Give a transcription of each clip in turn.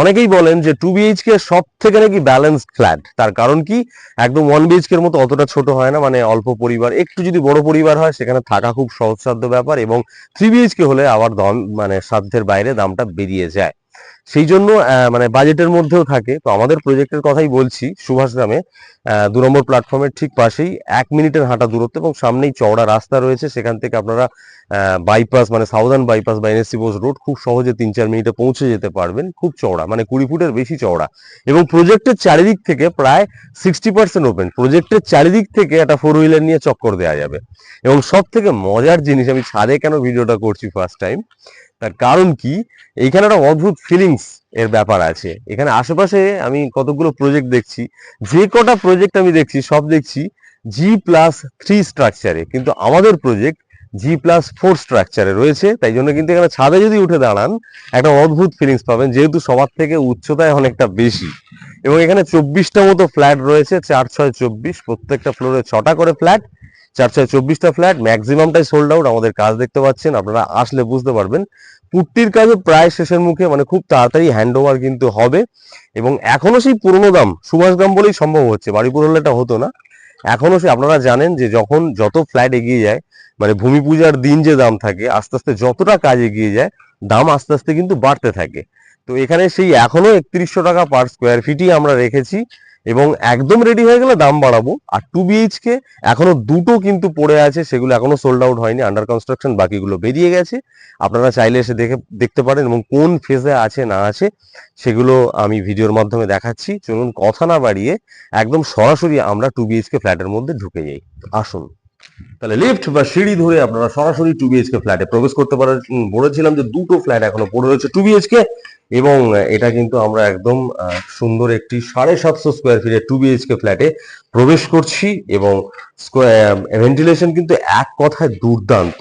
অনেকেই বলেন যে টু বিএইচকে সব থেকে নাকি ব্যালেন্সড ফ্ল্যাট তার কারণ কি? একদম ওয়ান বিএইচকে এর মতো অতটা ছোট হয় না মানে অল্প পরিবার। একটু যদি বড় পরিবার হয়, সেখানে থাকা খুব সহজসাধ্য ব্যাপার এবং থ্রি বিএইচকে হলে আবার দাম মানে সাধ্যের বাইরে দামটা বেরিয়ে যায়। সেই জন্য মানে বাজেটের মধ্যেও থাকে। তো আমাদের প্রজেক্টের কথাই বলছি, সুভাষ গ্রামে দু নম্বর প্ল্যাটফর্মের ঠিক পাশেই এক মিনিটের হাঁটা দূরত্ব এবং সামনেই চওড়া রাস্তা রয়েছে। সেখান থেকে আপনারা বাইপাস মানে সাউদার্ন বাইপাস বা এনএসসি বোস রোড খুব সহজে তিন চার মিনিটে পৌঁছে যেতে পারবেন। খুব চওড়া মানে কুড়ি ফুটের বেশি চওড়া। এবং প্রজেক্টের চারিদিক থেকে প্রায় সিক্সটি পার্সেন্ট ওপেন প্রজেক্টের চারিদিক থেকে একটা ফোর হুইলার নিয়ে চক্কর দেওয়া যাবে। এবং সব থেকে মজার জিনিস, আমি ছাদে কেন ভিডিওটা করছি ফার্স্ট টাইম তার কারণ কি? এইখানে একটা অদ্ভুত ফিলিংস এর ব্যাপার আছে। এখানে আশেপাশে আমি কতগুলো প্রজেক্ট দেখছি, যে কটা প্রজেক্ট আমি দেখছি, সব দেখছি জি প্লাস থ্রি স্ট্রাকচারে কিন্তু আমাদের প্রজেক্ট জি প্লাস ফোর স্ট্রাকচারে রয়েছে, তাই জন্য কিন্তু এখানে ছাদে যদি উঠে দাঁড়ান, একটা অদ্ভুত ফিলিংস পাবেন, যেহেতু সবার থেকে উচ্চতায় অনেকটা বেশি। এবং এখানে চব্বিশটা মতো ফ্ল্যাট রয়েছে, চার ছয় চব্বিশ, প্রত্যেকটা ফ্লোরে ছটা করে ফ্ল্যাট চার ছয় চব্বিশটা ফ্ল্যাট ম্যাক্সিমামটাই সোল্ড আউট আমাদের কাজ দেখতে পাচ্ছেন, আপনারা আসলে বুঝতে পারবেন। পুট্টির কাজও প্রায় শেষের মুখে মানে খুব তাড়াতাড়ি হ্যান্ড ওভার কিন্তু হবে। এবং এখনও সেই পুরনো দাম, সুভাষ দাম বলেই সম্ভব হচ্ছে। বাড়িপুর হলে এটা হতো না। এখনও সে, আপনারা জানেন যে যখন যত ফ্ল্যাট এগিয়ে যায় মানে ভূমি পূজার দিন যে দাম থাকে, আস্তে আস্তে যতটা কাজ এগিয়ে যায়, দাম আস্তে আস্তে কিন্তু বাড়তে থাকে। তো এখানে সেই এখনও একত্রিশশো টাকা পার স্কোয়ার ফিটই আমরা রেখেছি। এবং একদম রেডি হয়ে গেলে দাম বাড়াবো। আর টু বিএইচকে এখনও দুটো কিন্তু পড়ে আছে, সেগুলো এখনও সোল্ড আউট হয়নি আন্ডার কনস্ট্রাকশন বাকিগুলো বেরিয়ে গেছে। আপনারা চাইলে এসে দেখে, দেখতে পারেন এবং কোন ফেজে আছে, না আছে, সেগুলো আমি ভিডিওর মাধ্যমে দেখাচ্ছি। চলুন কথা না বাড়িয়ে একদম সরাসরি আমরা টু বিএইচকে ফ্ল্যাটের মধ্যে ঢুকে যাই। আসুন। তাহলে লিফট বা সিঁড়ি ধরে আপনারা সরাসরি টু বিএইচকে ফ্ল্যাটে প্রবেশ করতে পারেন। বলেছিলাম যে দুটো ফ্ল্যাট এখনও পড়ে রয়েছে টু বিএইচকে এবং এটা কিন্তু আমরা একদম সুন্দর একটি সাড়ে সাতশো স্কোয়ার ফিটের টু বিএইচকে ফ্ল্যাটে প্রবেশ করছি এবং ভেন্টিলেশন কিন্তু এক কথায় দুর্দান্ত।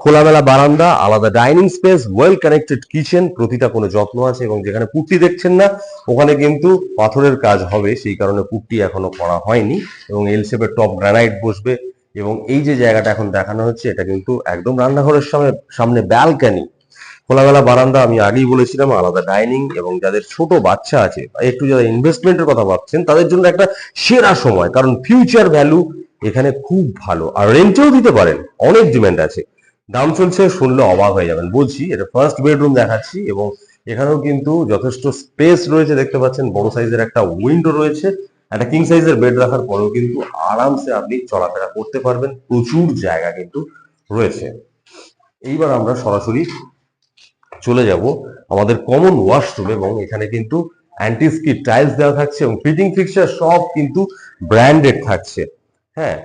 খোলামেলা বারান্দা, আলাদা dining space well connected kitchen প্রতিটা কোনো যত্ন আছে এবং যেখানে পুট্টি দেখছেন না, ওখানে কিন্তু পাথরের কাজ হবে। সেই কারণে পুট্টি এখনও করা হয়নি এবং এল শেপের টপ গ্রানাইট বসবে। এবং এই যে জায়গাটা এখন দেখানো হচ্ছে, এটা কিন্তু একদম রান্নাঘরের সামনে সামনে ব্যালকানি খোলামেলা বারান্দা আমি আগেই বলেছিলাম, আলাদা ডাইনিং এবং যাদের ছোট বাচ্চা আছে একটু যারা ইনভেস্টমেন্টের কথা ভাবছেন, তাদের জন্য একটা সেরা সময়। কারণ ফিউচার ভ্যালু এখানে খুব ভালো। আর রেন্টেও দিতে পারেন, অনেক ডিমান্ড আছে। দাম চলছে শুনলে অবাক হয়ে যাবেন। বলছি, এটা ফার্স্ট বেডরুম দেখাচ্ছি এবং এখানেও কিন্তু যথেষ্ট স্পেস রয়েছে, দেখতে পাচ্ছেন। বড় সাইজের একটা উইন্ডো রয়েছে। একটা কিং সাইজের বেড রাখার পরেও কিন্তু আরামসে আপনি চলাফেরা করতে পারবেন। প্রচুর জায়গা কিন্তু রয়েছে। এইবার আমরা সরাসরি চলে যাব আমাদের কমন ওয়াশরুম এবং এখানে কিন্তু অ্যান্টিস্কি টাইলস দেওয়া থাকছে এবং ফিটিং ফিক্সচার সব কিন্তু ব্র্যান্ডেড থাকছে। হ্যাঁ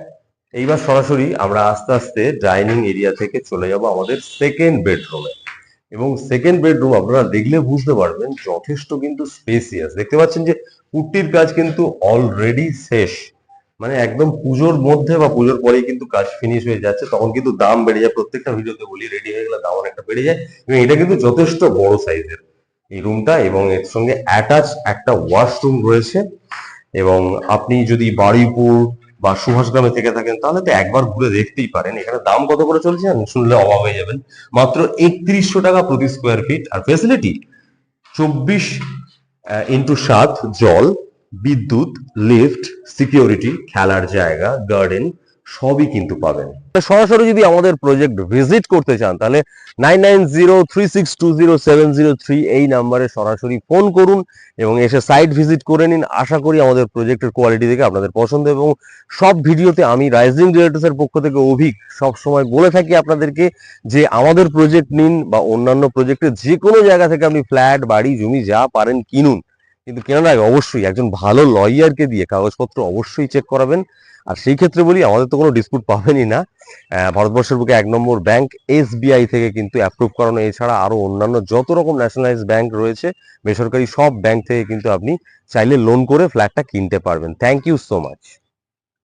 এইবার সরাসরি আমরা আস্তে আস্তে ডাইনিং এরিয়া থেকে চলে যাব আমাদের সেকেন্ড বেডরুমে এবং সেকেন্ড বেডরুম আপনারা দেখলে বুঝতে পারবেন যথেষ্ট কিন্তু স্পেসিয়াস দেখতে পাচ্ছেন যে পুট্টির কাজ কিন্তু অলরেডি শেষ। মানে একদম পুজোর মধ্যে বা পুজোর পরেই কিন্তু কাজ ফিনিশ হয়ে যাচ্ছে, তখন কিন্তু দাম বেড়ে যায়। প্রত্যেকটা ভিডিওতে বলি রেডি হয়ে গেলে দাম অনেকটা বেড়ে যায়। এবং এটা কিন্তু যথেষ্ট বড় সাইজের এই রুমটা এবং এর সঙ্গে অ্যাটাচ একটা ওয়াশরুম রয়েছে। এবং আপনি যদি বাড়িপুর বা সুভাষগ্রামে থেকে থাকেন, তাহলে তো একবার ঘুরে দেখতেই পারেন। এখানে দাম কত করে চলছে? শুনলে অবাক হয়ে যাবেন। মাত্র একত্রিশশো টাকা প্রতি স্কোয়ার ফিট আর ফেসিলিটি চব্বিশ ইন্টু সাত, জল, বিদ্যুৎ লিফট সিকিউরিটি খেলার জায়গা গার্ডেন সবই কিন্তু পাবেন। সরাসরি যদি আমাদের প্রজেক্ট ভিজিট করতে চান, তাহলে nine nine zero three six two zero seven zero three এই নাম্বারে সরাসরি ফোন করুন এবং এসে সাইট ভিজিট করে নিন। আশা করি আমাদের প্রজেক্টের কোয়ালিটি দেখে আপনাদের পছন্দ এবং সব ভিডিওতে আমি রাইজিং রিলেটর্স এর পক্ষ থেকে অভিক সব সময় বলে থাকি আপনাদেরকে যে আমাদের প্রজেক্ট নিন বা অন্যান্য প্রজেক্টে যে কোনো জায়গা থেকে আপনি ফ্ল্যাট বাড়ি, জমি যা পারেন কিনুন। কিন্তু কেনার আগে অবশ্যই একজন ভালো লয়ারকে দিয়ে কাগজপত্র অবশ্যই চেক করাবেন। আর সেই ক্ষেত্রে বলি, আমাদের তো কোনো ডিসপুট পাবেনই না। ভারতবর্ষের বুকে এক নম্বর ব্যাংক এসবিআই থেকে কিন্তু অ্যাপ্রুভ করানো, এছাড়া আরও অন্যান্য যত রকম ন্যাশনালাইজ ব্যাংক রয়েছে, বেসরকারি সব ব্যাংক থেকে কিন্তু আপনি চাইলে লোন করে ফ্ল্যাটটা কিনতে পারবেন। Thank you so much